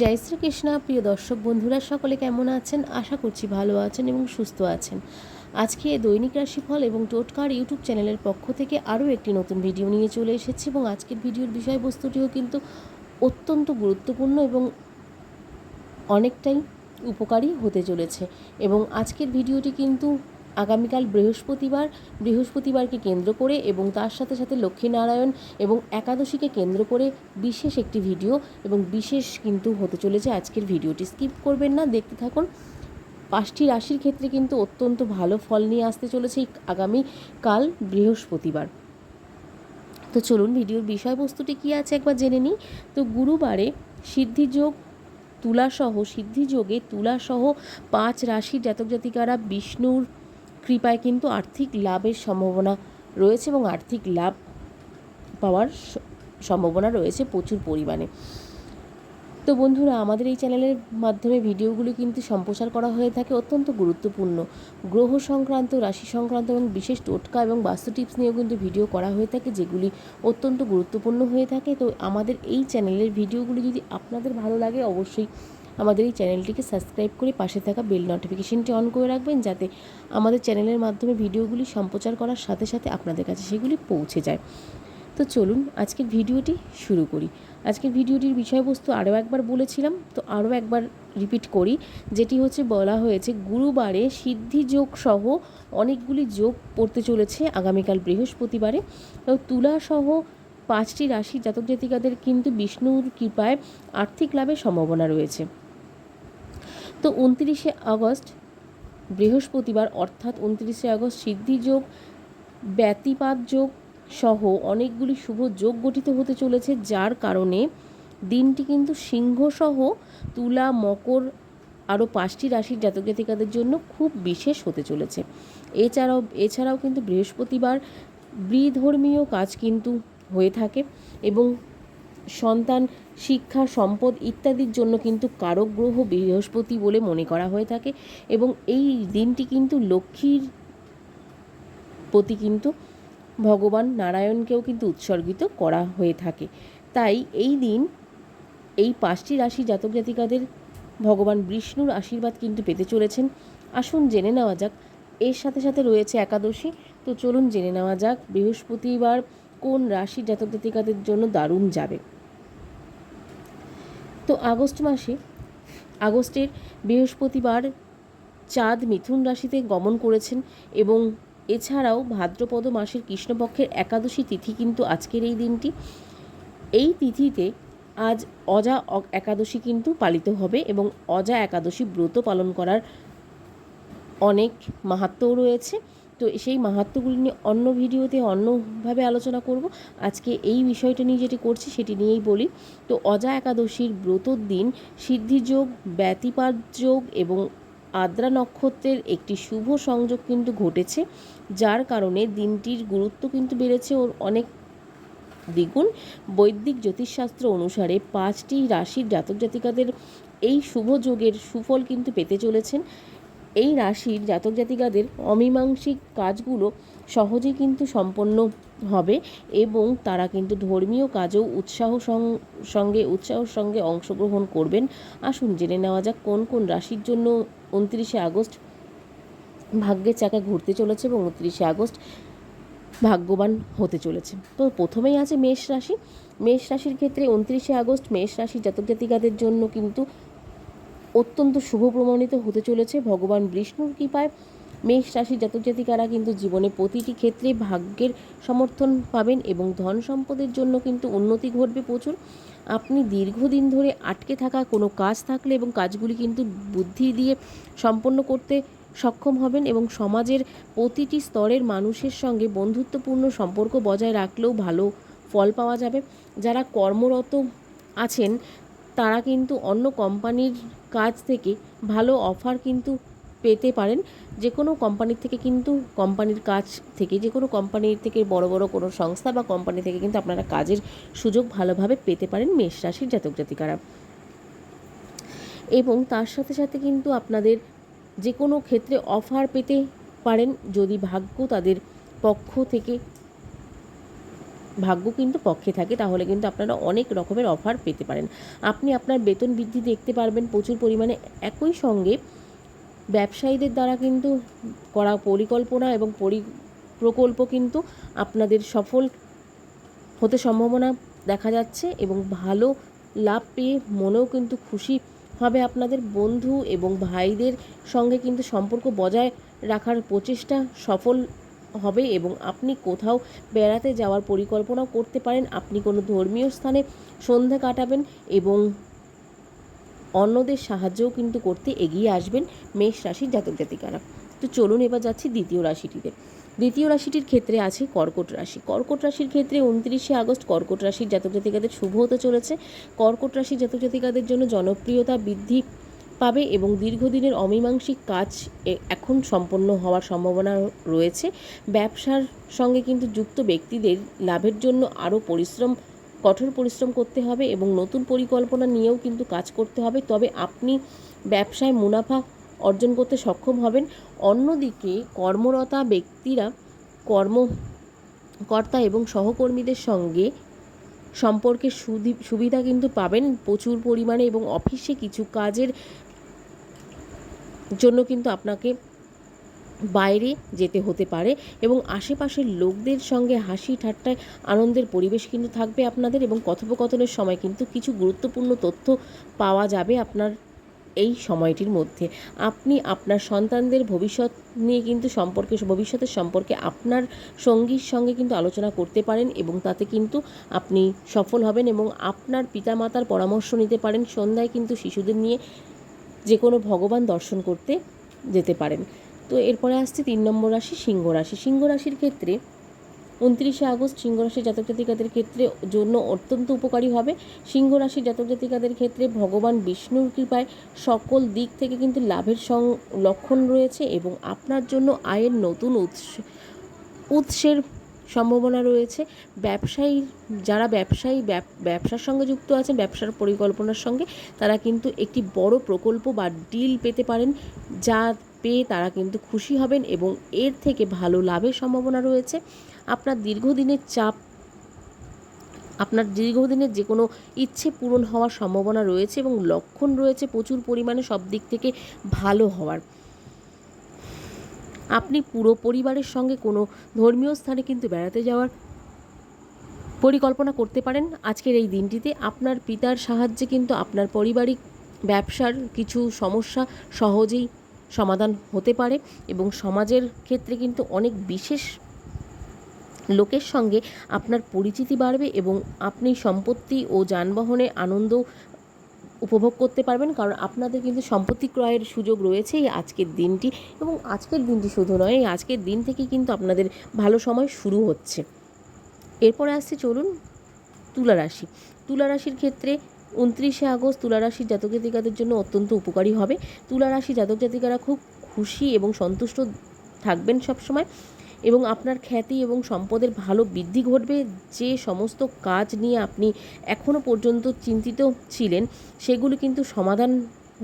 জয় শ্রীকৃষ্ণ। প্রিয় দর্শক বন্ধুরা, সকলে কেমন আছেন? আশা করছি ভালো আছেন এবং সুস্থ আছেন। আজকে দৈনিক রাশিফল এবং টোটকার ইউটিউব চ্যানেলের পক্ষ থেকে আরও একটি নতুন ভিডিও নিয়ে চলে এসেছি এবং আজকের ভিডিওর বিষয়বস্তুটিও কিন্তু অত্যন্ত গুরুত্বপূর্ণ এবং অনেকটাই উপকারী হতে চলেছে। এবং আজকের ভিডিওটি কিন্তু আগামীকাল বৃহস্পতিবার, বৃহস্পতিবারকে কেন্দ্র করে এবং তার সাথে সাথে লক্ষ্মীনারায়ণ এবং একাদশীকে কেন্দ্র করে বিশেষ একটি ভিডিও এবং বিশেষ কিন্তু হতে চলেছে আজকের ভিডিওটি। স্কিপ করবেন না, দেখতে থাকুন। পাঁচটি রাশির ক্ষেত্রে কিন্তু অত্যন্ত ভালো ফল নিয়ে আসতে চলেছে আগামী কাল বৃহস্পতিবার। তো চলুন, ভিডিওর বিষয়বস্তুটি কী আছে একবার জেনে নিই। তো গুরুবারে সিদ্ধিযোগ, তুলাসহ, সিদ্ধিযোগে তুলাসহ পাঁচ রাশির জাতক জাতিকারা বিষ্ণুর কৃপায় কিন্তু আর্থিক লাভের সম্ভাবনা রয়েছে এবং আর্থিক লাভ পাওয়ার সম্ভাবনা রয়েছে প্রচুর পরিমাণে। তো বন্ধুরা, আমাদের এই চ্যানেলের মাধ্যমে ভিডিওগুলি কিন্তু সম্প্রচার করা হয়ে থাকে অত্যন্ত গুরুত্বপূর্ণ। গ্রহ সংক্রান্ত, রাশি সংক্রান্ত এবং বিশেষ টোটকা এবং বাস্তু টিপস নিয়েও কিন্তু ভিডিও করা হয়ে থাকে যেগুলি অত্যন্ত গুরুত্বপূর্ণ হয়ে থাকে। তো আমাদের এই চ্যানেলের ভিডিওগুলি যদি আপনাদের ভালো লাগে, অবশ্যই আমাদের এই চ্যানেলটিকে সাবস্ক্রাইব করে পাশে থাকা বেল নোটিফিকেশনটি অন করে রাখবেন যাতে আমাদের চ্যানেলের মাধ্যমে ভিডিওগুলি সম্প্রচার করার সাথে সাথে আপনাদের কাছে সেগুলি পৌঁছে যায়। তো চলুন আজকের ভিডিওটি শুরু করি। আজকের ভিডিওটির বিষয়বস্তু আরও একবার বলেছিলাম, তো আরও একবার রিপিট করি। যেটি হচ্ছে, বলা হয়েছে, গুরুবারে সিদ্ধি যোগ সহ অনেকগুলি যোগ পড়তে চলেছে আগামীকাল বৃহস্পতিবারে। তো তুলা সহ পাঁচটি রাশি জাতক জাতিকাদের কিন্তু বিষ্ণুর কৃপায় আর্থিক লাভের সম্ভাবনা রয়েছে। তো উনত্রিশে আগস্ট, বৃহস্পতিবার, অর্থাৎ উনত্রিশে আগস্ট সিদ্ধিযোগ ব্যতিপাত যোগ সহ অনেকগুলি শুভ যোগ গঠিত হতে চলেছে, যার কারণে দিনটি কিন্তু সিংহসহ তুলা, মকর আরও পাঁচটি রাশির জাতক জাতিকাদের জন্য খুব বিশেষ হতে চলেছে। এছাড়াও এছাড়াও কিন্তু বৃহস্পতিবার ব্রিধর্মীয় কাজ কিন্তু হয়ে থাকে এবং সন্তান, শিক্ষা, সম্পদ ইত্যাদির জন্য কিন্তু কারক গ্রহ বৃহস্পতি বলে মনে করা হয়ে থাকে এবং এই দিনটি কিন্তু লক্ষ্মীর প্রতি কিন্তু ভগবান নারায়ণকেও কিন্তু উৎসর্গিত করা হয়ে থাকে। তাই এই দিন, এই পাঁচটি রাশি জাতক জাতিকাদের ভগবান বিষ্ণুর আশীর্বাদ কিন্তু পেতে চলেছেন। আসুন জেনে নেওয়া যাক, এর সাথে সাথে রয়েছে একাদশী। তো চলুন জেনে নেওয়া যাক, বৃহস্পতিবার কোন রাশি জাতক জাতিকাদের জন্য দারুণ যাবে। তো আগস্ট মাসে, আগস্টের বৃহস্পতিবার চাঁদ মিথুন রাশিতে গমন করেছেন এবং এছাড়াও ভাদ্রপদ মাসের কৃষ্ণপক্ষের একাদশী তিথি কিন্তু আজকের এই দিনটি। এই তিথিতে আজ অজা একাদশী কিন্তু পালিত হবে এবং অজা একাদশী ব্রত পালন করার অনেক মাহাত্ম্যও রয়েছে। তো সেই মাহাত্ম্যগুলি নিয়ে অন্য ভিডিওতে অন্যভাবে আলোচনা করব। আজকে এই বিষয়টা নিয়ে যেটি করছি সেটি নিয়েই বলি। তো অজা একাদশীর ব্রতর দিন সিদ্ধিযোগ ব্যতিপাত যোগ এবং আদ্রা নক্ষত্রের একটি শুভ সংযোগ কিন্তু ঘটেছে, যার কারণে দিনটির গুরুত্ব কিন্তু বেড়েছে ওর অনেক দ্বিগুণ। বৈদিক জ্যোতিষশাস্ত্র অনুসারে পাঁচটি রাশির জাতক জাতিকাদের এই শুভ যোগের সুফল কিন্তু পেতে চলেছেন। এই রাশির জাতক জাতিকাদের অমীমাংসিক কাজগুলো সহজেই কিন্তু সম্পন্ন হবে এবং তারা কিন্তু ধর্মীয় কাজেও উৎসাহ সঙ্গে, উৎসাহর সঙ্গে অংশগ্রহণ করবেন। আসুন জেনে নেওয়া যাক কোন কোন রাশির জন্য উনত্রিশে আগস্ট ভাগ্যের চাকা ঘুরতে চলেছে এবং উনত্রিশে আগস্ট ভাগ্যবান হতে চলেছে। তো প্রথমেই আছে মেষ রাশি। মেষ রাশির ক্ষেত্রে উনত্রিশে আগস্ট মেষ রাশি জাতক জাতিকাদের জন্য কিন্তু অত্যন্ত শুভ প্রমাণিত হতে চলেছে। ভগবান বিষ্ণুর কৃপায় মেষ রাশির জাতক জাতিকারা কিন্তু জীবনে প্রতিটি ক্ষেত্রে ভাগ্যের সমর্থন পাবেন এবং ধন সম্পদের জন্য কিন্তু উন্নতি ঘটবে প্রচুর। আপনি দীর্ঘদিন ধরে আটকে থাকা কোনো কাজ থাকলে এবং কাজগুলি কিন্তু বুদ্ধি দিয়ে সম্পন্ন করতে সক্ষম হবেন এবং সমাজের প্রতিটি স্তরের মানুষের সঙ্গে বন্ধুত্বপূর্ণ সম্পর্ক বজায় রাখলেও ভালো ফল পাওয়া যাবে। যারা কর্মরত আছেন, তারা কিন্তু অন্য কোম্পানির কাজ থেকে ভালো অফার কিন্তু পেতে পারেন। যে কোনো কোম্পানির থেকে কিন্তু কোম্পানির কাজ থেকে যে কোনো কোম্পানির থেকে বড় বড় কোনো সংস্থা বা কোম্পানি থেকে কিন্তু আপনারা কাজের সুযোগ ভালোভাবে পেতে পারেন মেষ রাশির জাতক জাতিকারা। এবং তার সাথে সাথে কিন্তু আপনাদের যে কোনো ক্ষেত্রে অফার পেতে পারেন যদি ভাগ্য তাদের পক্ষ থেকে ভাগ্য কিন্তু পক্ষে থাকে, তাহলে কিন্তু আপনারা অনেক রকমের অফার পেতে পারেন। আপনি আপনার বেতন বৃদ্ধি দেখতে পারবেন, প্রচুর পরিমাণে একই সঙ্গে ব্যবসায়ীদের দ্বারা কিন্তু করা পরিকল্পনা এবং পরি প্রকল্প কিন্তু আপনাদের সফল হতে সম্ভাবনা দেখা যাচ্ছে এবং ভালো লাভ পেয়ে মনেও কিন্তু খুশি হবে আপনাদের বন্ধু এবং ভাইদের সঙ্গে কিন্তু সম্পর্ক বজায় রাখার প্রচেষ্টা সফল হবে এবং আপনি কোথাও বেড়াতে যাওয়ার পরিকল্পনাও করতে পারেন। আপনি কোনো ধর্মীয় স্থানে সন্ধ্যা কাটাবেন এবং অন্যদের সাহায্যও কিন্তু করতে এগিয়ে আসবেন মেষ রাশির জাতক জাতিকারা। তো চলুন এবার যাচ্ছি দ্বিতীয় রাশিটিতে। দ্বিতীয় রাশিটির ক্ষেত্রে আছে কর্কট রাশি। কর্কট রাশির ক্ষেত্রে উনত্রিশে আগস্ট কর্কট রাশির জাতক জাতিকাদের শুভ হতে চলেছে। কর্কট রাশির জাতক জাতিকাদের জন্য জনপ্রিয়তা বৃদ্ধি পাবে এবং দীর্ঘদিনের অমীমাংসিক কাজ এখন সম্পন্ন হওয়ার সম্ভাবনা রয়েছে। ব্যবসার সঙ্গে কিন্তু যুক্ত ব্যক্তিদের লাভের জন্য আরও পরিশ্রম, কঠোর পরিশ্রম করতে হবে এবং নতুন পরিকল্পনা নিয়েও কিন্তু কাজ করতে হবে। তবে আপনি ব্যবসায় মুনাফা অর্জন করতে সক্ষম হবেন। অন্যদিকে কর্মরতা ব্যক্তিরা কর্মকর্তা এবং সহকর্মীদের সঙ্গে সম্পর্কে সুবিধা কিন্তু পাবেন। প্রচুর পরিমাণে এবং অফিসে কিছু কাজের জন্য কিন্তু আপনাকে বাইরে যেতে হতে পারে এবং আশেপাশের লোকদের সঙ্গে হাসি ঠাট্টায় আনন্দের পরিবেশ কিন্তু থাকবে আপনাদের এবং কথোপকথনের সময় কিন্তু কিছু গুরুত্বপূর্ণ তথ্য পাওয়া যাবে আপনার এই সময়টির মধ্যে। আপনি আপনার সন্তানদের ভবিষ্যৎ নিয়ে কিন্তু সম্পর্কে, ভবিষ্যতের সম্পর্কে আপনার সঙ্গীর সঙ্গে কিন্তু আলোচনা করতে পারেন এবং তাতে কিন্তু আপনি সফল হবেন এবং আপনার পিতামাতার পরামর্শ নিতে পারেন। সন্ধ্যায় কিন্তু শিশুদের নিয়ে যে কোনো ভগবান দর্শন করতে যেতে পারেন। তো এরপরে আসছে তিন নম্বর রাশি সিংহ রাশি। সিংহ রাশির ক্ষেত্রে উনত্রিশে আগস্ট সিংহ রাশির জাতক জাতিকাদের ক্ষেত্রে জন্য অত্যন্ত উপকারী হবে। সিংহ রাশির জাতক জাতিকাদের ক্ষেত্রে ভগবান বিষ্ণুর কৃপায় সকল দিক থেকে কিন্তু লাভের সং লক্ষণ রয়েছে এবং আপনার জন্য আয়ের নতুন উৎস উৎসের সম্ভাবনা রয়েছে। ব্যবসায়ী, যারা ব্যবসায়ী, ব্যব- ব্যবসার সঙ্গে যুক্ত আছেন, ব্যবসার পরিকল্পনার সঙ্গে, তারা কিন্তু একটি বড় প্রকল্প বা ডিল পেতে পারেন, যা পেয়ে তারা কিন্তু খুশি হবেন এবং এর থেকে ভালো লাভের সম্ভাবনা রয়েছে। আপনার দীর্ঘদিনের চাপ, আপনার দীর্ঘদিনের যে কোনো ইচ্ছে পূরণ হওয়ার সম্ভাবনা রয়েছে এবং লক্ষণ রয়েছে প্রচুর পরিমাণে সব দিক থেকে ভালো হওয়ার। আপনি পুরো পরিবারের সঙ্গে কোনো ধর্মীয় স্থানে কিন্তু বেড়াতে যাওয়ার পরিকল্পনা করতে পারেন। আজকের এই দিনটিতে আপনার পিতার সাহায্যে কিন্তু আপনার পারিবারিক ব্যবসার কিছু সমস্যা সহজেই সমাধান হতে পারে এবং সমাজের ক্ষেত্রে কিন্তু অনেক বিশেষ লোকের সঙ্গে আপনার পরিচিতি বাড়বে এবং আপনি সম্পত্তি ও যানবাহনে আনন্দ উপভোগ করতে পারবেন, কারণ আপনাদের কিন্তু সম্পত্তি ক্রয়ের সুযোগ রয়েছে এই আজকের দিনটি। এবং আজকের দিনটি শুধু নয়, এই আজকের দিন থেকে কিন্তু আপনাদের ভালো সময় শুরু হচ্ছে। এরপরে আসছে চলুন তুলা রাশি। তুলা রাশির ক্ষেত্রে উনত্রিশে আগস্ট তুলা রাশির জাতক জাতিকাদের জন্য অত্যন্ত উপকারী হবে। তুলা রাশি জাতক জাতিকারা খুব খুশি এবং সন্তুষ্ট থাকবেন সবসময়। এবং আপনার খ্যাতি এবং সম্পদের ভালো বৃদ্ধি ঘটবে। যে সমস্ত কাজ নিয়ে আপনি এখনও পর্যন্ত চিন্তিত ছিলেন, সেগুলো কিন্তু সমাধান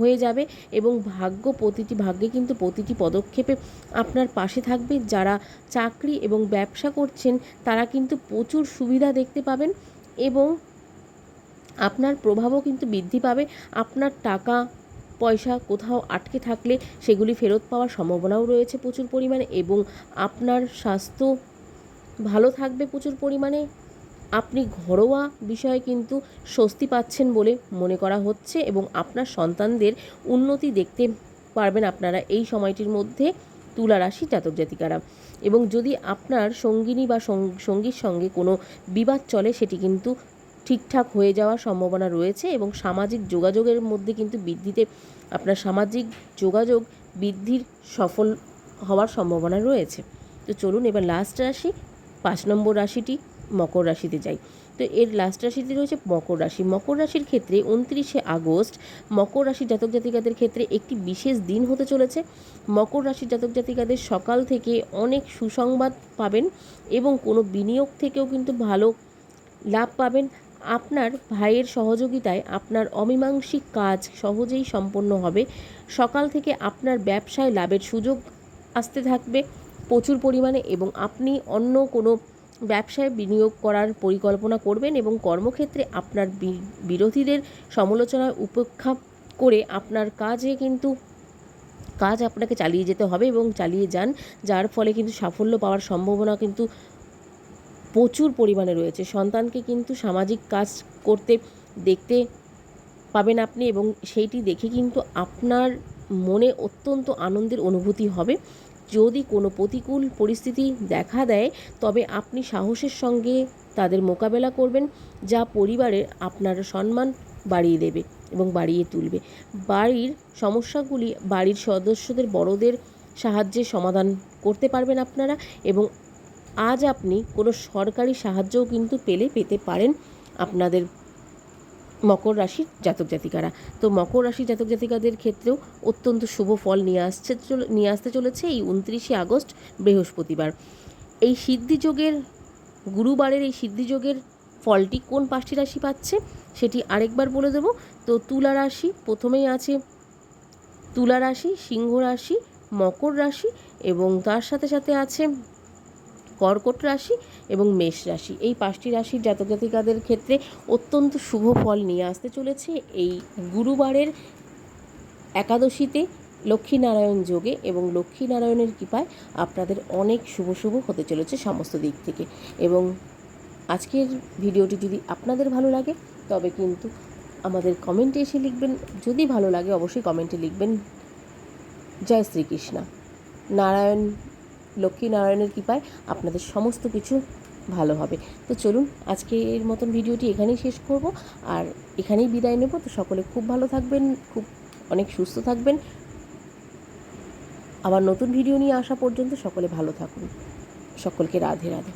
হয়ে যাবে এবং ভাগ্য প্রতিটি, ভাগ্যে কিন্তু প্রতিটি পদক্ষেপে আপনার পাশে থাকবে। যারা চাকরি এবং ব্যবসা করছেন, তারা কিন্তু প্রচুর সুবিধা দেখতে পাবেন এবং আপনার প্রভাবও কিন্তু বৃদ্ধি পাবে। আপনার টাকা পয়সা কোথাও আটকে থাকলে সেগুলি ফেরত পাওয়ার সম্ভাবনাও রয়েছে প্রচুর পরিমাণে এবং আপনার স্বাস্থ্য ভালো থাকবে প্রচুর পরিমাণে। আপনি ঘরোয়া বিষয়ে কিন্তু স্বস্তি পাচ্ছেন বলে মনে করা হচ্ছে এবং আপনার সন্তানদের উন্নতি দেখতে পারবেন আপনারা এই সময়টির মধ্যে তুলা রাশি জাতক জাতিকারা। এবং যদি আপনার সঙ্গিনী বা সঙ্গীর সঙ্গে কোনো বিবাদ চলে সেটি কিন্তু ঠিকঠাক হয়ে যাওয়ার সম্ভাবনা রয়েছে এবং সামাজিক যোগাযোগের মধ্যে কিন্তু বৃদ্ধিতে আপনার সামাজিক যোগাযোগ বৃদ্ধির সফল হওয়ার সম্ভাবনা রয়েছে। তো চলুন এবার লাস্ট রাশি, পাঁচ নম্বর রাশিটি মকর রাশিতে যাই। তো এর লাস্ট রাশিটি রয়েছে মকর রাশি। মকর রাশির ক্ষেত্রে উনত্রিশে আগস্ট মকর রাশি জাতক জাতিকাদের ক্ষেত্রে একটি বিশেষ দিন হতে চলেছে। মকর রাশির জাতক জাতিকাদের সকাল থেকে অনেক সুসংবাদ পাবেন এবং কোনো বিনিয়োগ থেকেও কিন্তু ভালো লাভ পাবেন। আপনার ভাইয়ের সহযোগিতায় আপনার অমীমাংসিক কাজ সহজেই সম্পন্ন হবে। সকাল থেকে আপনার ব্যবসায় লাভের সুযোগ আসতে থাকবে প্রচুর পরিমাণে এবং আপনি অন্য কোনো ব্যবসায় বিনিয়োগ করার পরিকল্পনা করবেন এবং কর্মক্ষেত্রে আপনার বিরোধীদের সমালোচনায় উপেক্ষা করে আপনার কাজে কিন্তু কাজ আপনাকে চালিয়ে যেতে হবে এবং চালিয়ে যান, যার ফলে কিন্তু সাফল্য পাওয়ার সম্ভাবনা কিন্তু প্রচুর পরিমাণে রয়েছে। সন্তানকে কিন্তু সামাজিক কাজ করতে দেখতে পাবেন আপনি এবং সেইটি দেখে কিন্তু আপনার মনে অত্যন্ত আনন্দের অনুভূতি হবে। যদি কোনো প্রতিকূল পরিস্থিতি দেখা দেয়, তবে আপনি সাহসের সঙ্গে তাদের মোকাবেলা করবেন, যা পরিবারের আপনার সম্মান বাড়িয়ে দেবে এবং বাড়িয়ে তুলবে। বাড়ির সমস্যাগুলি বাড়ির সদস্যদের বড়দের সাহায্যে সমাধান করতে পারবেন আপনারা এবং আজ আপনি কোনো সরকারি সাহায্যও কিন্তু পেলে পেতে পারেন আপনাদের মকর রাশির জাতক জাতিকারা। তো মকর রাশির জাতক জাতিকাদের ক্ষেত্রেও অত্যন্ত শুভ ফল নিয়ে আসছে নিয়ে আসতে চলেছে এই উনত্রিশে আগস্ট, বৃহস্পতিবার। এই সিদ্ধিযোগের গুরুবারের এই সিদ্ধিযোগের ফলটি কোন পাঁচটি রাশি পাচ্ছে সেটি আরেকবার বলে দেব। তো তুলা রাশি, প্রথমেই আছে তুলা রাশি, সিংহ রাশি, মকর রাশি এবং তার সাথে সাথে আছে কর্কট রাশি এবং মেষ রাশি। এই পাঁচটি রাশির জাতক জাতিকাদের ক্ষেত্রে অত্যন্ত শুভ ফল নিয়ে আসতে চলেছে এই গুরুবারের একাদশীতে লক্ষ্মীনারায়ণ যোগে এবং লক্ষ্মীনারায়ণের কৃপায় আপনাদের অনেক শুভ শুভ হতে চলেছে সমস্ত দিক থেকে। এবং আজকের ভিডিওটি যদি আপনাদের ভালো লাগে, তবে কিন্তু আমাদের কমেন্টে এসে লিখবেন। যদি ভালো লাগে, অবশ্যই কমেন্টে লিখবেন। জয় শ্রীকৃষ্ণা। নারায়ণ লক্ষ্মী নারায়ণের কৃপায় আপনাদের সমস্ত কিছু ভালো হবে। তো চলুন আজকে এর মতন ভিডিওটি এখানেই শেষ করব। আর এখানেই বিদায় নেব। তো সকলে খুব ভালো থাকবেন, খুব অনেক সুস্থ থাকবেন। আবার নতুন ভিডিও নিয়ে আসা পর্যন্ত সকলে ভালো থাকুন। সকলকে রাধে রাধে।